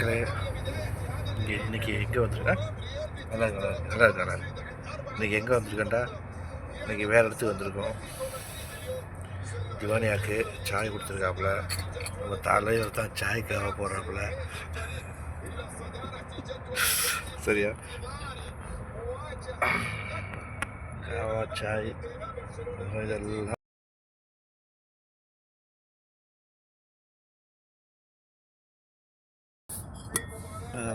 மக்களே இங்கே இன்றைக்கி எங்கே வந்திருக்கேன் நல்லா இருக்கு நல்லா இருக்கு நல்லா இருக்கு இன்றைக்கி எங்கே வந்திருக்கேன்டா? இன்றைக்கி வேறு இடத்துக்கு வந்திருக்கோம். திவானியாக்கு சாய் கொடுத்துருக்காப்புல. நம்ம தலைவர் தான் சாய்க்காக போடுறாப்புல. சரியா? காவா சாய் இதெல்லாம்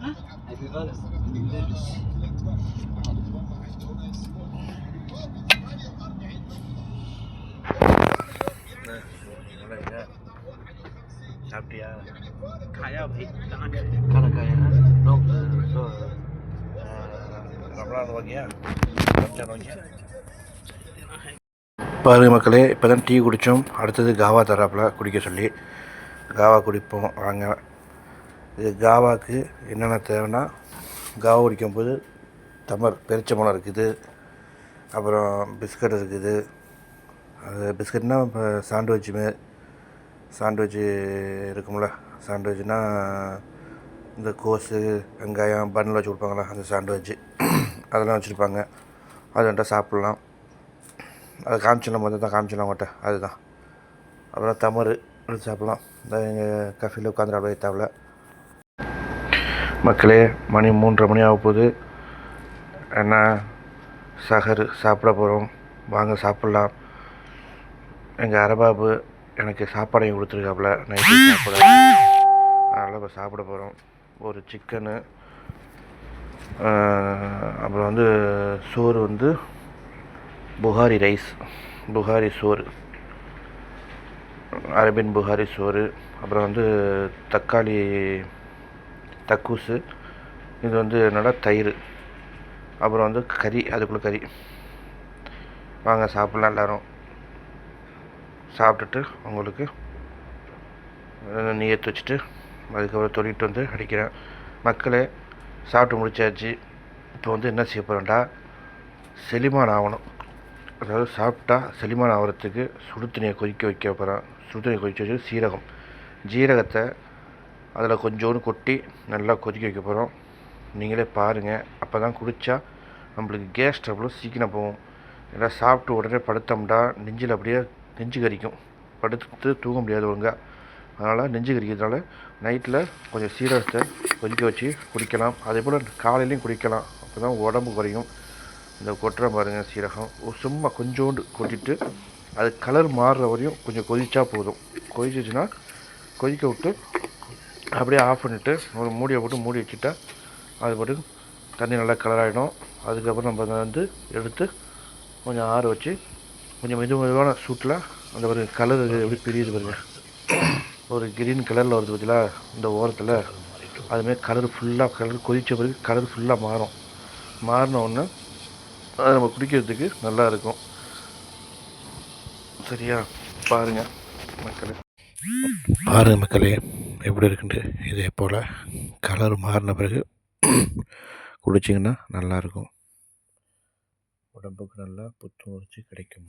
أبي காயா பை கணக்காயா நோ ஸோ ரமலான் வாங்கியா ரம்ஜான் மக்களே இப்போ தான் டீ குடித்தோம் அடுத்தது காவா தராப்பில் குடிக்க சொல்லி. காவா குடிப்போம். வாங்க. இது காவாக்கு என்னென்ன தேவைன்னா காவா குடிக்கும்போது தமர் பெருச்சம்பழம் இருக்குது அப்புறம் பிஸ்கட் இருக்குது. அது பிஸ்கட்னால் இப்போ சாண்ட்விட்ச் மாரி சாண்ட்விட்ச் இருக்கும்ல சாண்ட்விட்ச்னா இந்த கோஸு வெங்காயம் பன்னில் வச்சு கொடுப்பாங்களா அந்த சாண்ட்விட்ச் அதெல்லாம் வச்சுருப்பாங்க. அது வந்துட்டு சாப்பிட்லாம். அது காமிச்சிடலாம் மொதல் தான் காமிச்சிடலாம் அவங்கள்ட்ட அதுதான். அப்புறம் தமரு சாப்பிட்லாம். இந்த எங்கள் கஃபியில் உட்காந்துட்டு அப்படியே தேவையில்ல மக்களே மணி மூன்றரை மணி ஆக போகுது. என்ன சகரு சாப்பிட போகிறோம் வாங்க சாப்பிட்லாம். எங்கள் அரபாபு எனக்கு சாப்பாடையும் கொடுத்துருக்காப்புல. நைட்டு சாப்பிட அதனால் இப்போ சாப்பிட போகிறோம் ஒரு சிக்கனு அப்புறம் வந்து சோறு வந்து புகாரி ரைஸ். புகாரி சோறு. அரபின் புகாரி சோறு. அப்புறம் வந்து தக்காளி தக்கூசு இது வந்து என்னோட தயிர். அப்புறம் வந்து கறி அதுக்குள்ளே கறி. வாங்க சாப்பிட்லாம் எல்லோரும். சாப்பிட்டுட்டு உங்களுக்கு நீயத்து வச்சுட்டு அதுக்கப்புறம் தொழிட்டு வந்து அடிக்கிறேன். மக்களே சாப்பிட்டு முடிச்சாச்சு. இப்போ வந்து என்ன செய்ய போகிறேன்டா செலிமான் ஆகணும் அதாவது சாப்பிட்டா செலிமான் ஆகிறதுக்கு சுடு தண்ணியை கொதிக்க வைக்க போகிறேன் சுடு தண்ணியை கொதிக்க வச்சு சீரகம். ஜீரகத்தை அதில் கொஞ்சோண்டு கொட்டி நல்லா கொதிக்க வைக்க போகிறோம். நீங்களே பாருங்கள் அப்போ தான் குடித்தா நம்மளுக்கு கேஸ் ட்ரபிளும் சீக்கிரம் போகும். ஏன்னா சாப்பிட்டு உடனே படுத்தோம்னா நெஞ்சில் அப்படியே நெஞ்சு கறிக்கும் படுத்து தூங்க முடியாது ஒழுங்காக அதனால் நெஞ்சு கறிக்கிறதுனால நைட்டில் கொஞ்சம் சீரகத்தை கொதிக்க வச்சு குடிக்கலாம். அதே போல் காலையிலையும் குடிக்கலாம். அப்போ தான் உடம்பு குறையும். இந்த கொட்டுற பாருங்கள் சீரகம். சும்மா கொஞ்சோண்டு கொட்டிட்டு அது கலர் மாறுற வரையும் கொஞ்சம் கொதிச்சா போதும். கொதிச்சிச்சுன்னா கொதிக்க விட்டு அப்படியே ஆஃப் பண்ணிவிட்டு ஒரு மூடியை போட்டு மூடி வச்சுட்டா அது பாட்டு தண்ணி நல்லா கலராகிடும் அதுக்கப்புறம் நம்ம அதை வந்து எடுத்து கொஞ்சம் ஆற வச்சு கொஞ்சம் மெது மெதுவான சூட்டில் அந்த ஒரு கலர் எப்படி பிரியுது பாருங்க. ஒரு கிரீன் கலரில் வருது பார்த்தீங்களா இந்த ஓரத்தில் அதுமாரி கலர் ஃபுல்லாக கலர் கொதித்த பிறகு கலர் ஃபுல்லாக மாறும். மாறின உடனே அது நம்ம குடிக்கிறதுக்கு நல்லா இருக்கும். சரியா? பாருங்கள் மக்களே. பாருங்கள் மக்களே எப்படி இருக்குன்ட்டு இதே போல் கலர் மாறின பிறகு குடிச்சிங்கன்னா நல்லாயிருக்கும் உடம்புக்கு நல்லா புத்துணர்ச்சி கிடைக்கும்.